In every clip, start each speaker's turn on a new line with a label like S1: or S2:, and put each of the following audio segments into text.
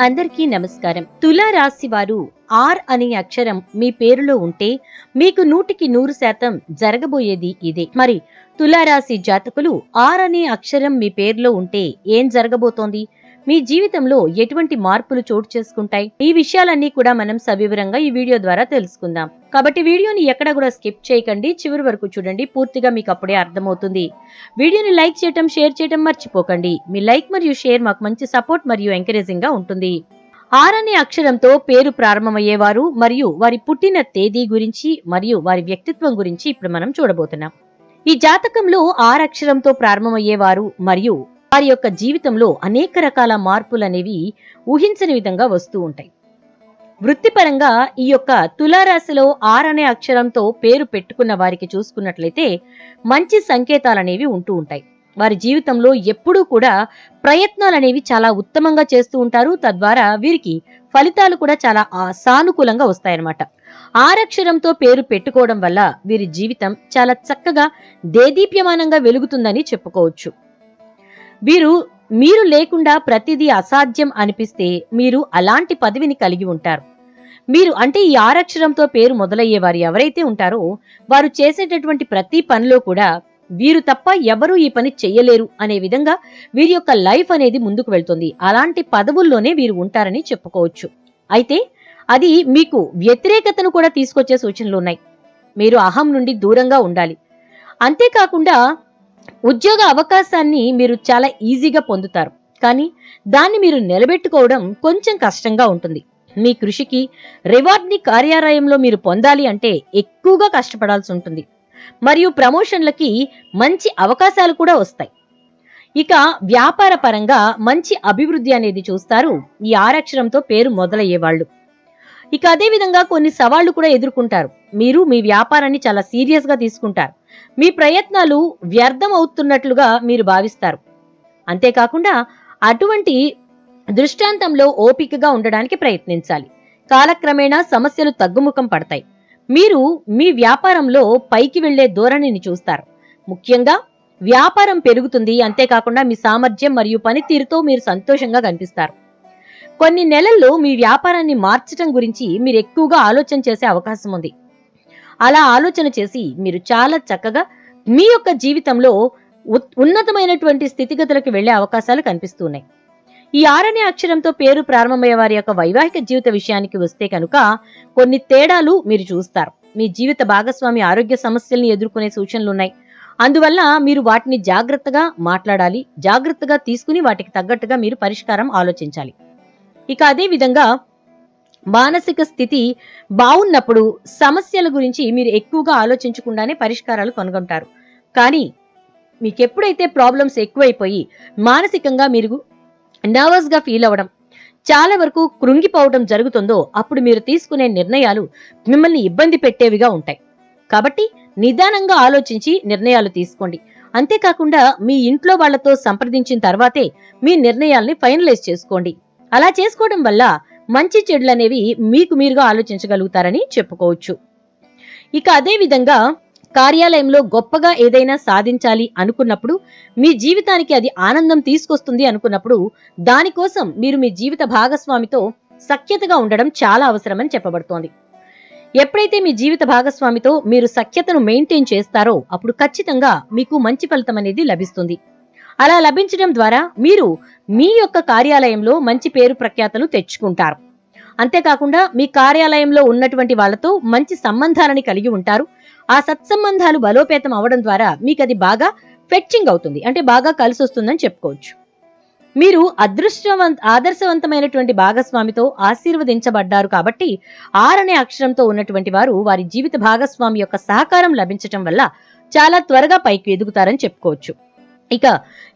S1: అందరికీ నమస్కారం. తులారాశి వారు ఆర్ అనే అక్షరం మీ పేరులో ఉంటే మీకు నూటికి నూరు శాతం జరగబోయేది ఇదే. మరి తులారాశి జాతకులు ఆర్ అనే అక్షరం మీ పేరులో ఉంటే ఏం జరగబోతోంది? మీ జీవితంలో ఎటువంటి మార్పులు చోటు చేసుకుంటాయి? ఈ విషయాలన్నీ కూడా మనం సవివరంగా ఈ వీడియో ద్వారా తెలుసుకుందాం. కాబట్టి వీడియోని ఎక్కడ కూడా స్కిప్ చేయకండి. చివరి వరకు చూడండి. పూర్తిగా మీకు అప్పుడే అర్థమవుతుంది. వీడియోని లైక్ చేయటం షేర్ చేయటం మర్చిపోకండి. మీ లైక్ మరియు షేర్ మాకు మంచి సపోర్ట్ మరియు ఎంకరేజింగ్గా ఉంటుంది. ఆర్ అనే అక్షరంతో పేరు ప్రారంభమయ్యేవారు మరియు వారి పుట్టిన తేదీ గురించి మరియు వారి వ్యక్తిత్వం గురించి ఇప్పుడు మనం చూడబోతున్నాం. ఈ జాతకంలో ఆర్ అక్షరంతో ప్రారంభమయ్యేవారు మరియు వారి యొక్క జీవితంలో అనేక రకాల మార్పులు అనేవి ఊహించని విధంగా వస్తూ ఉంటాయి. వృత్తిపరంగా ఈ యొక్క తులారాశిలో ఆర్ అనే అక్షరంతో పేరు పెట్టుకున్న వారికి చూసుకున్నట్లయితే మంచి సంకేతాలు అనేవి ఉంటూ ఉంటాయి. వారి జీవితంలో ఎప్పుడూ కూడా ప్రయత్నాలు అనేవి చాలా ఉత్తమంగా చేస్తూ ఉంటారు. తద్వారా వీరికి ఫలితాలు కూడా చాలా సానుకూలంగా వస్తాయన్నమాట. ఆరక్షరంతో పేరు పెట్టుకోవడం వల్ల వీరి జీవితం చాలా చక్కగా దేదీప్యమానంగా వెలుగుతుందని చెప్పుకోవచ్చు. వీరు మీరు లేకుండా ప్రతిదీ అసాధ్యం అనిపిస్తే మీరు అలాంటి పదవిని కలిగి ఉంటారు. మీరు అంటే ఈ ఆరక్షరంతో పేరు మొదలయ్యే వారు ఎవరైతే ఉంటారో వారు చేసేటటువంటి ప్రతి పనిలో కూడా వీరు తప్ప ఎవరూ ఈ పని చెయ్యలేరు అనే విధంగా వీరి యొక్క లైఫ్ అనేది ముందుకు వెళ్తుంది. అలాంటి పదవుల్లోనే వీరు ఉంటారని చెప్పుకోవచ్చు. అయితే అది మీకు వ్యతిరేకతను కూడా తీసుకొచ్చే సూచనలు ఉన్నాయి. మీరు అహం నుండి దూరంగా ఉండాలి. అంతేకాకుండా ఉద్యోగ అవకాశాన్ని మీరు చాలా ఈజీగా పొందుతారు. కానీ దాన్ని మీరు నిలబెట్టుకోవడం కొంచెం కష్టంగా ఉంటుంది. మీ కృషికి రివార్డ్ని కార్యాలయంలో మీరు పొందాలి అంటే ఎక్కువగా కష్టపడాల్సి ఉంటుంది. మరియు ప్రమోషన్లకి మంచి అవకాశాలు కూడా వస్తాయి. ఇక వ్యాపార పరంగా మంచి అభివృద్ధి అనేది చూస్తారు. ఈ ఆరక్షరంతో పేరు మొదలయ్యే వాళ్ళు ఇక అదేవిధంగా కొన్ని సవాళ్ళు కూడా ఎదుర్కొంటారు. మీరు మీ వ్యాపారాన్ని చాలా సీరియస్గా తీసుకుంటారు. మీ ప్రయత్నాలు వ్యర్థం అవుతున్నట్లుగా మీరు భావిస్తారు. అంతేకాకుండా అటువంటి దృష్టాంతంలో ఓపికగా ఉండడానికి ప్రయత్నించాలి. కాలక్రమేణా సమస్యలు తగ్గుముఖం పడతాయి. మీరు మీ వ్యాపారంలో పైకి వెళ్ళే ధోరణిని చూస్తారు. ముఖ్యంగా వ్యాపారం పెరుగుతుంది అంతేకాకుండా మీ సామర్థ్యం మరియు పనితీరుతో మీరు సంతోషంగా కనిపిస్తారు. కొన్ని నెలల్లో మీ వ్యాపారాన్ని మార్చడం గురించి మీరు ఎక్కువగా ఆలోచన చేసే అవకాశం ఉంది. అలా ఆలోచన చేసి మీరు చాలా చక్కగా మీ యొక్క జీవితంలో ఉత్- ఉన్నతమైనటువంటి స్థితిగతులకు వెళ్ళే అవకాశాలు కనిపిస్తున్నాయి. ఈ ఆరనే అక్షరంతో పేరు ప్రారంభమయ్యే వారి యొక్క వైవాహిక జీవిత విషయానికి వస్తే కనుక కొన్ని తేడాలు మీరు చూస్తారు. మీ జీవిత భాగస్వామి ఆరోగ్య సమస్యల్ని ఎదుర్కొనే సూచనలు ఉన్నాయి. అందువల్ల మీరు వాటిని జాగ్రత్తగా మాట్లాడాలి జాగ్రత్తగా తీసుకుని వాటికి తగ్గట్టుగా మీరు పరిష్కారం ఆలోచించాలి. ఇక అదే విధంగా మానసిక స్థితి బాగున్నప్పుడు సమస్యల గురించి మీరు ఎక్కువగా ఆలోచించకుండానే పరిష్కారాలు కనుగొంటారు. కానీ మీకు ఎప్పుడైతే ప్రాబ్లమ్స్ ఎక్కువైపోయి మానసికంగా మీరు నర్వస్గా ఫీల్ అవ్వడం చాలా వరకు కృంగిపోవడం జరుగుతుందో అప్పుడు మీరు తీసుకునే నిర్ణయాలు మిమ్మల్ని ఇబ్బంది పెట్టేవిగా ఉంటాయి. కాబట్టి నిదానంగా ఆలోచించి నిర్ణయాలు తీసుకోండి. అంతేకాకుండా మీ ఇంట్లో వాళ్ళతో సంప్రదించిన తర్వాతే మీ నిర్ణయాల్ని ఫైనలైజ్ చేసుకోండి. అలా చేసుకోవడం వల్ల మంచి చెడులు అనేవి మీకు మీరుగా ఆలోచించగలుగుతారని చెప్పుకోవచ్చు. ఇక అదే విధంగా కార్యాలయంలో గొప్పగా ఏదైనా సాధించాలి అనుకున్నప్పుడు మీ జీవితానికి అది ఆనందం తీసుకొస్తుంది అనుకున్నప్పుడు దానికోసం మీరు మీ జీవిత భాగస్వామితో సఖ్యతగా ఉండడం చాలా అవసరమని చెప్పబడుతోంది. ఎప్పుడైతే మీ జీవిత భాగస్వామితో మీరు సఖ్యతను మెయింటైన్ చేస్తారో అప్పుడు ఖచ్చితంగా మీకు మంచి ఫలితం అనేది లభిస్తుంది. అలా లభించడం ద్వారా మీరు మీ యొక్క కార్యాలయంలో మంచి పేరు ప్రఖ్యాతలు తెచ్చుకుంటారు. అంతేకాకుండా మీ కార్యాలయంలో ఉన్నటువంటి వాళ్ళతో మంచి సంబంధాలని కలిగి ఉంటారు. ఆ సత్సంబంధాలు బలోపేతం అవడం ద్వారా మీకు అది బాగా ఫెచ్చింగ్ అవుతుంది. అంటే బాగా కలిసి వస్తుందని చెప్పుకోవచ్చు. మీరు అదృష్టవంత ఆదర్శవంతమైనటువంటి భాగస్వామితో ఆశీర్వదించబడ్డారు కాబట్టి ఆర్ అనే అక్షరంతో ఉన్నటువంటి వారు వారి జీవిత భాగస్వామి యొక్క సహకారం లభించటం వల్ల చాలా త్వరగా పైకి ఎదుగుతారని చెప్పుకోవచ్చు. ఇక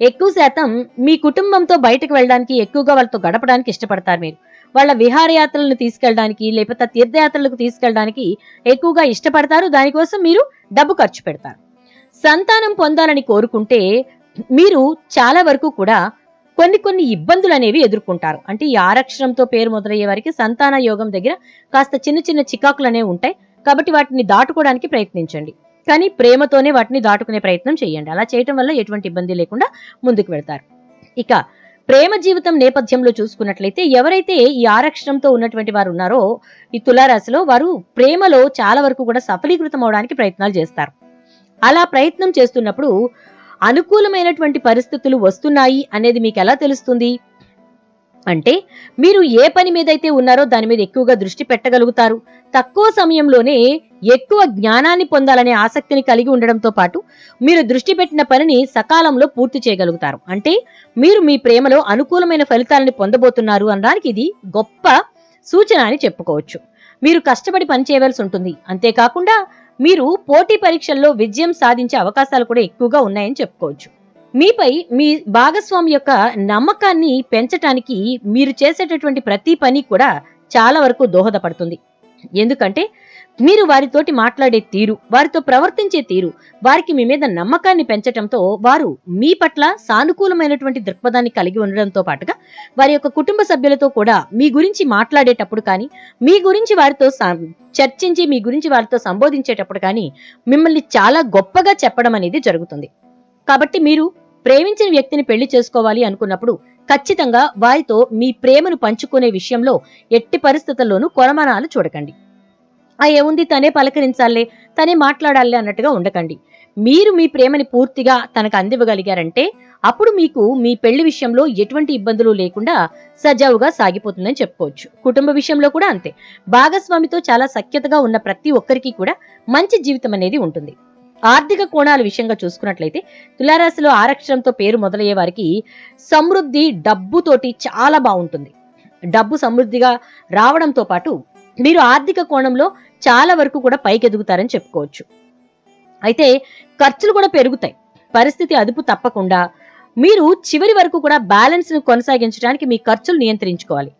S1: ఎక్కువ శాతం మీ కుటుంబంతో బయటకు వెళ్ళడానికి ఎక్కువగా వాళ్ళతో గడపడానికి ఇష్టపడతారు మీరు. వాళ్ళ విహారయాత్రలను తీసుకెళ్ళడానికి లేకపోతే తీర్థయాత్రలకు తీసుకెళ్ళడానికి ఎక్కువగా ఇష్టపడతారు. దానికోసం మీరు డబ్బు ఖర్చు పెడతారు. సంతానం పొందాలని కోరుకుంటే మీరు చాలా వరకు కూడా కొన్ని కొన్ని ఇబ్బందులు అనేవి ఎదుర్కొంటారు. అంటే ఈ ఆరక్షరంతో పేరు మొదలయ్యే వారికి సంతాన యోగం దగ్గర కాస్త చిన్న చిన్న చికాకులు అనేవి ఉంటాయి. కాబట్టి వాటిని దాటుకోవడానికి ప్రయత్నించండి. కానీ ప్రేమతోనే వాటిని దాటుకునే ప్రయత్నం చేయండి. అలా చేయటం వల్ల ఎటువంటి ఇబ్బంది లేకుండా ముందుకు వెళ్తారు. ఇక ప్రేమ జీవితం నేపథ్యంలో చూసుకున్నట్లయితే ఎవరైతే ఈ ఆరక్షణంతో ఉన్నటువంటి వారు ఉన్నారో ఈ తులారాశిలో వారు ప్రేమలో చాలా వరకు కూడా సఫలీకృతం అవడానికి ప్రయత్నాలు చేస్తారు. అలా ప్రయత్నం చేస్తున్నప్పుడు అనుకూలమైనటువంటి పరిస్థితులు వస్తున్నాయి అనేది మీకు ఎలా తెలుస్తుంది? అంటే మీరు ఏ పని మీద అయితే ఉన్నారో దాని మీద ఎక్కువగా దృష్టి పెట్టగలుగుతారు. తక్కువ సమయంలోనే ఎక్కువ జ్ఞానాన్ని పొందాలనే ఆసక్తిని కలిగి ఉండడంతో పాటు మీరు దృష్టి పెట్టిన పనిని సకాలంలో పూర్తి చేయగలుగుతారు. అంటే మీరు మీ ప్రేమలో అనుకూలమైన ఫలితాలను పొందబోతున్నారు అనడానికి ఇది గొప్ప సూచన అని చెప్పుకోవచ్చు. మీరు కష్టపడి పని చేయవలసి ఉంటుంది. అంతేకాకుండా మీరు పోటీ పరీక్షల్లో విజయం సాధించే అవకాశాలు కూడా ఎక్కువగా ఉన్నాయని చెప్పుకోవచ్చు. మీపై మీ భాగస్వామి యొక్క నమ్మకాన్ని పెంచటానికి మీరు చేసేటటువంటి ప్రతి పని కూడా చాలా వరకు దోహదపడుతుంది. ఎందుకంటే మీరు వారితోటి మాట్లాడే తీరు వారితో ప్రవర్తించే తీరు వారికి మీ మీద నమ్మకాన్ని పెంచటంతో వారు మీ పట్ల సానుకూలమైనటువంటి దృక్పథాన్ని కలిగి ఉండడంతో పాటుగా వారి యొక్క కుటుంబ సభ్యులతో కూడా మీ గురించి మాట్లాడేటప్పుడు కానీ మీ గురించి వారితో చర్చించి మీ గురించి వారితో సంబోధించేటప్పుడు కానీ మిమ్మల్ని చాలా గొప్పగా చెప్పడం అనేది జరుగుతుంది. కాబట్టి మీరు ప్రేమించిన వ్యక్తిని పెళ్ళి చేసుకోవాలి అనుకున్నప్పుడు ఖచ్చితంగా వారితో మీ ప్రేమను పంచుకునే విషయంలో ఎట్టి పరిస్థితుల్లోనూ కొరమనాలు చూడకండి. ఆ ఏముంది? తనే పలకరించాలే తనే మాట్లాడాలి అన్నట్టుగా ఉండకండి. మీరు మీ ప్రేమని పూర్తిగా తనకు అందివ్వగలిగారంటే అప్పుడు మీకు మీ పెళ్ళి విషయంలో ఎటువంటి ఇబ్బందులు లేకుండా సజావుగా సాగిపోతుందని చెప్పుకోవచ్చు. కుటుంబ విషయంలో కూడా అంతే. భాగస్వామితో చాలా సఖ్యతగా ఉన్న ప్రతి ఒక్కరికి కూడా మంచి జీవితం అనేది ఉంటుంది. ఆర్థిక కోణాల విషయంగా చూసుకున్నట్లయితే తులారాశిలో ఆరక్షణంతో పేరు మొదలయ్యే వారికి సమృద్ధి డబ్బుతోటి చాలా బాగుంటుంది. డబ్బు సమృద్ధిగా రావడంతో పాటు మీరు ఆర్థిక కోణంలో చాలా వరకు కూడా పైకెదుగుతారని చెప్పుకోవచ్చు. అయితే ఖర్చులు కూడా పెరుగుతాయి. పరిస్థితి అదుపు తప్పకుండా మీరు చివరి వరకు కూడా బ్యాలెన్స్ను కొనసాగించడానికి మీ ఖర్చులు నియంత్రించుకోవాలి.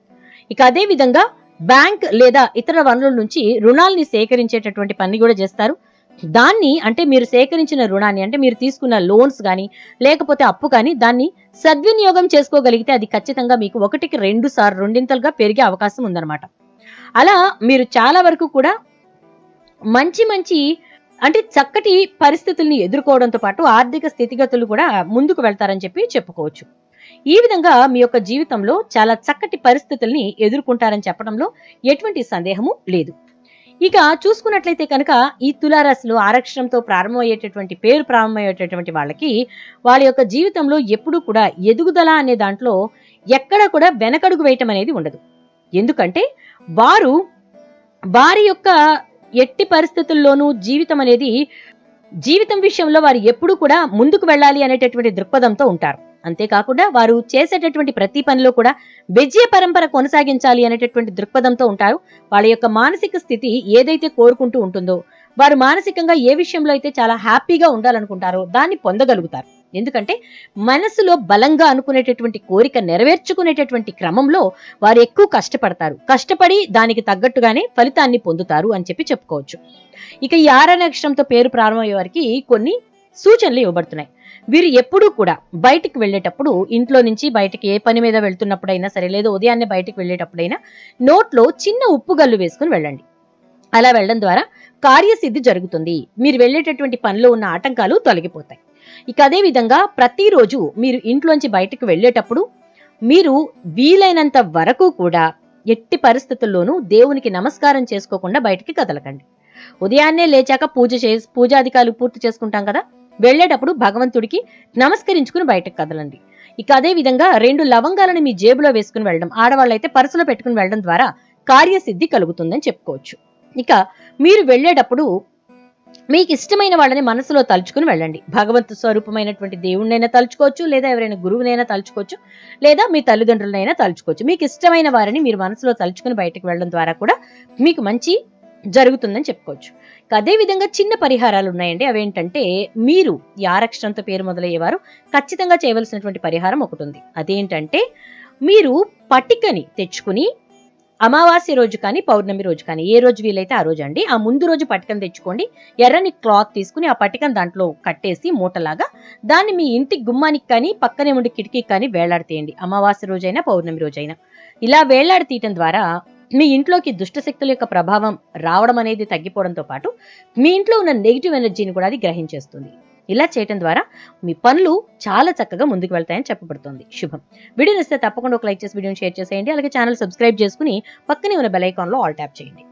S1: ఇక అదే విధంగా బ్యాంక్ లేదా ఇతర వనరుల నుంచి రుణాల్ని సేకరించేటటువంటి పని కూడా చేస్తారు. దాన్ని అంటే మీరు సేకరించిన రుణాన్ని అంటే మీరు తీసుకున్న లోన్స్ కానీ లేకపోతే అప్పు కానీ దాన్ని సద్వినియోగం చేసుకోగలిగితే అది ఖచ్చితంగా మీకు ఒకటికి రెండు సార్లు రెండింతలుగా పెరిగే అవకాశం ఉందన్నమాట. అలా మీరు చాలా వరకు కూడా మంచి మంచి అంటే చక్కటి పరిస్థితుల్ని ఎదుర్కోవడంతో పాటు ఆర్థిక స్థితిగతులు కూడా ముందుకు వెళ్తారని చెప్పి చెప్పుకోవచ్చు. ఈ విధంగా మీ యొక్క జీవితంలో చాలా చక్కటి పరిస్థితుల్ని ఎదుర్కొంటారని చెప్పడంలో ఎటువంటి సందేహము లేదు. ఇక చూసుకున్నట్లయితే కనుక ఈ తులారాశిలో ఆరక్షణంతో ప్రారంభమయ్యేటటువంటి పేరు ప్రారంభమయ్యేటటువంటి వాళ్ళకి వాళ్ళ యొక్క జీవితంలో ఎప్పుడూ కూడా ఎదుగుదల అనే దాంట్లో ఎక్కడ కూడా వెనకడుగు వేయటం అనేది ఉండదు. ఎందుకంటే వారు వారి యొక్క ఎట్టి పరిస్థితుల్లోనూ జీవితం అనేది జీవితం విషయంలో వారు ఎప్పుడూ కూడా ముందుకు వెళ్ళాలి అనేటటువంటి దృక్పథంతో ఉంటారు. అంతేకాకుండా వారు చేసేటటువంటి ప్రతి పనిలో కూడా విజయ పరంపర కొనసాగించాలి అనేటటువంటి దృక్పథంతో ఉంటారు. వాళ్ళ యొక్క మానసిక స్థితి ఏదైతే కోరుకుంటూ ఉంటుందో వారు మానసికంగా ఏ విషయంలో అయితే చాలా హ్యాపీగా ఉండాలనుకుంటారో దాన్ని పొందగలుగుతారు. ఎందుకంటే మనసులో బలంగా అనుకునేటటువంటి కోరిక నెరవేర్చుకునేటటువంటి క్రమంలో వారు ఎక్కువ కష్టపడతారు. కష్టపడి దానికి తగ్గట్టుగానే ఫలితాన్ని పొందుతారు అని చెప్పి చెప్పుకోవచ్చు. ఇక ఈ ఆరణ నక్షత్రంతో పేరు ప్రారంభమయ్యే వారికి కొన్ని సూచనలు ఇవ్వబడుతున్నాయి. వీరు ఎప్పుడూ కూడా బయటికి వెళ్ళేటప్పుడు ఇంట్లో నుంచి బయటికి ఏ పని మీద వెళ్తున్నప్పుడైనా సరే లేదా ఉదయాన్నే బయటికి వెళ్ళేటప్పుడైనా నోట్లో చిన్న ఉప్పు గల్లు వేసుకుని వెళ్ళండి. అలా వెళ్ళడం ద్వారా కార్యసిద్ధి జరుగుతుంది. మీరు వెళ్ళేటటువంటి పనిలో ఉన్న ఆటంకాలు తొలగిపోతాయి. ఇక అదే విధంగా ప్రతిరోజు మీరు ఇంట్లోంచి బయటకు వెళ్ళేటప్పుడు మీరు వీలైనంత వరకు కూడా ఎట్టి పరిస్థితుల్లోనూ దేవునికి నమస్కారం చేసుకోకుండా బయటికి కదలకండి. ఉదయాన్నే లేచాక పూజ చే పూజాధికారులు పూర్తి చేసుకుంటాం కదా? వెళ్ళేటప్పుడు భగవంతుడికి నమస్కరించుకుని బయటకు కదలండి. ఇక అదే విధంగా రెండు లవంగాలను మీ జేబులో వేసుకుని వెళ్ళడం ఆడవాళ్ళైతే పర్సులో పెట్టుకుని వెళ్ళడం ద్వారా కార్యసిద్ధి కలుగుతుందని చెప్పుకోవచ్చు. ఇక మీరు వెళ్ళేటప్పుడు మీకు ఇష్టమైన వాళ్ళని మనసులో తలుచుకుని వెళ్ళండి. భగవంతు స్వరూపమైనటువంటి దేవుణ్ణైనా తలుచుకోవచ్చు లేదా ఎవరైనా గురువునైనా తలుచుకోవచ్చు లేదా మీ తల్లిదండ్రులనైనా తలుచుకోవచ్చు. మీకు ఇష్టమైన వారిని మీరు మనసులో తలుచుకుని బయటకు వెళ్ళడం ద్వారా కూడా మీకు మంచి జరుగుతుందని చెప్పుకోవచ్చు. అదే విధంగా చిన్న పరిహారాలు ఉన్నాయండి. అవేంటంటే మీరు ఈ ఆరక్షణంతో పేరు మొదలయ్యేవారు ఖచ్చితంగా చేయవలసినటువంటి పరిహారం ఒకటి ఉంది. అదేంటంటే మీరు పట్టికని తెచ్చుకుని అమావాస్య రోజు కానీ పౌర్ణమి రోజు కానీ ఏ రోజు వీలైతే ఆ రోజు అండి ఆ ముందు రోజు పట్టికను తెచ్చుకోండి. ఎర్రని క్లాత్ తీసుకుని ఆ పట్టికను దాంట్లో కట్టేసి మూటలాగా దాన్ని మీ ఇంటి గుమ్మానికి కానీ పక్కనే ఉండి కిటికీకి కానీ వేలాడతీయండి. అమావాస్య రోజైనా పౌర్ణమి రోజైనా. ఇలా వేలాడతీయటం ద్వారా మీ ఇంట్లోకి దుష్టశక్తుల యొక్క ప్రభావం రావడం అనేది తగ్గిపోవడంతో పాటు మీ ఇంట్లో ఉన్న నెగిటివ్ ఎనర్జీని కూడా అది గ్రహించేస్తుంది. ఇలా చేయటం ద్వారా మీ పనులు చాలా చక్కగా ముందుకు వెళ్తాయని చెప్పబడుతుంది. శుభం. వీడియో ఇస్తే తప్పకుండా ఒక లైక్ చేసి వీడియోని షేర్ చేసేయండి. అలాగే ఛానల్ సబ్స్క్రైబ్ చేసుకుని పక్కనే ఉన్న బెల్ ఐకాన్లో ఆల్ ట్యాప్ చేయండి.